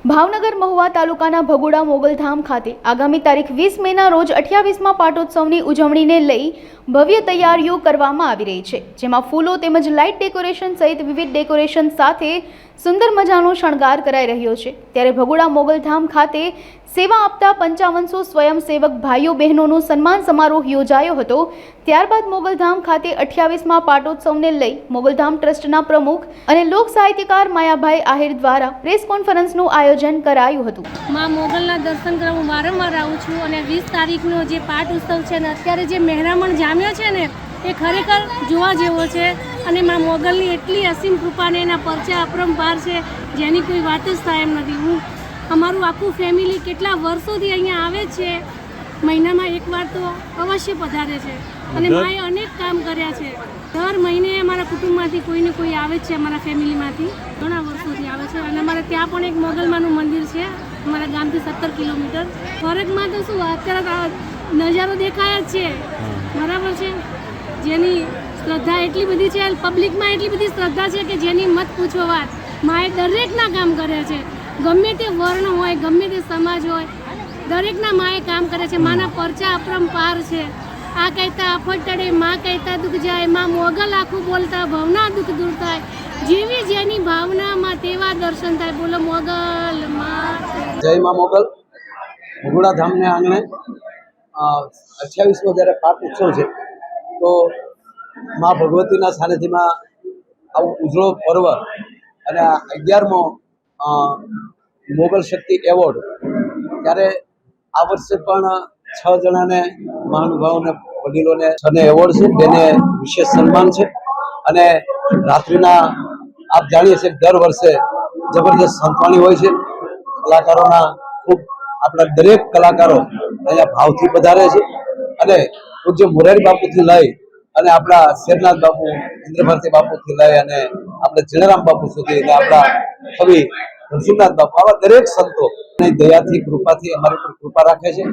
ભાવનગર મહુવા તાલુકાના ભગોડા મોગલધામ ખાતે આગામી તારીખ વીસ મેના રોજ અઠ્યાવીસમાં પાટોત્સવની ઉજવણીને લઈ ભવ્ય તૈયારીઓ કરવામાં આવી રહી છે, જેમાં ફૂલો તેમજ લાઇટ ડેકોરેશન સહિત વિવિધ ડેકોરેશન સાથે સુંદર મજાનો શણગાર કરાઈ રહ્યો છે. ત્યારે ભગોડા મોગલધામ ખાતે સેવા આપતા પંચાવનસો સ્વયંસેવક ભાઈઓ બહેનોનો સન્માન સમારોહ યોજાયો હતો. ત્યારબાદ મોગલધામ ખાતે અઠ્યાવીસમાં પાટોત્સવને લઈ મોગલધામ ટ્રસ્ટના પ્રમુખ અને લોક સાહિત્યકાર માયાભાઈ આહિર દ્વારા પ્રેસ કોન્ફરન્સનું આયોજન કરાયું હતું. માં મોગલના દર્શન કરવા હું વારંવાર આવું છું અને વીસ તારીખનો જે પાઠ ઉત્સવ છે ને અત્યારે જે મહેરામણ જામ્યો છે ને, એ ખરેખર જોવા જેવો છે. અને મા મોગલની એટલી અસીમ કૃપાને એના પરચા અપરંપાર છે જેની કોઈ વાત જ થાય એમ નથી. હું અમારું આખું ફેમિલી કેટલા વર્ષોથી અહીંયા આવે છે મહિનામાં એકવાર તો અવશ્ય પધારે છે. અને માએ અનેક કામ કર્યા છે. દર મહિને અમારા કુટુંબમાંથી કોઈને કોઈ આવે જ છે અમારા ફેમિલીમાંથી. ઘણા વર્ષોથી આવે છે. અને અમારે ત્યાં પણ એક મોગલમાનું મંદિર છે અમારા ગામથી સત્તર કિલોમીટર. ફરકમાં તો શું અત્યારે નજારો દેખાય જ છે. બરાબર છે? જેની શ્રદ્ધા એટલી બધી છે પબ્લિકમાં એટલી બધી શ્રદ્ધા છે કે જેની મત પૂછો વાત. માએ દરેકના કામ કરે છે. ગમે તે વર્ણ હોય, ગમે તે સમાજ હોય, દરેકના માએ કામ કરે છે. માના પરચા અપરંપાર છે. આ કહેતા આફત ટળે, માં કહેતા દુઃખ જાય, માં મોગલ આખું બોલતા, ભવના દુઃખ દૂર થાય. જેવી જેની ભાવનામાં તેવા દર્શન થાય. બોલો, મોગલ માં. જય મા મોગલ. ધામને આંગણે અઠ્યાવીસમો જ્યારે પાઠ ઉત્સવ છે, તો મા ભગવતીના સાનિધ્યમાં આવું ઉજળો પર્વ અને અગિયારમો મોગલ શક્તિ એવોર્ડ, ત્યારે આ વર્ષે પણ છ જણાને મહાનુભાવોને વડીલોને છને એવોર્ડ છે, તેને વિશેષ સન્માન છે. અને રાત્રિના, આપ જાણીએ છીએ દર વર્ષે જબરદસ્ત સંતવાણી હોય છે. કલાકારોના ખૂબ, આપણા દરેક કલાકારો અહીંયા ભાવથી પધારે છે. અને પૂજ્ય મોરારી બાપુથી લઈ અને આપણા શેરનાથ બાપુ, ઇન્દ્રભારતી બાપુથી લઈ અને આપણે જીણારામ બાપુ સુધી અને આપણા કવિ નરસિંહનાથ બાપુ. આવા દરેક સંતો દયાથી, કૃપાથી અમારી પર કૃપા રાખે છે.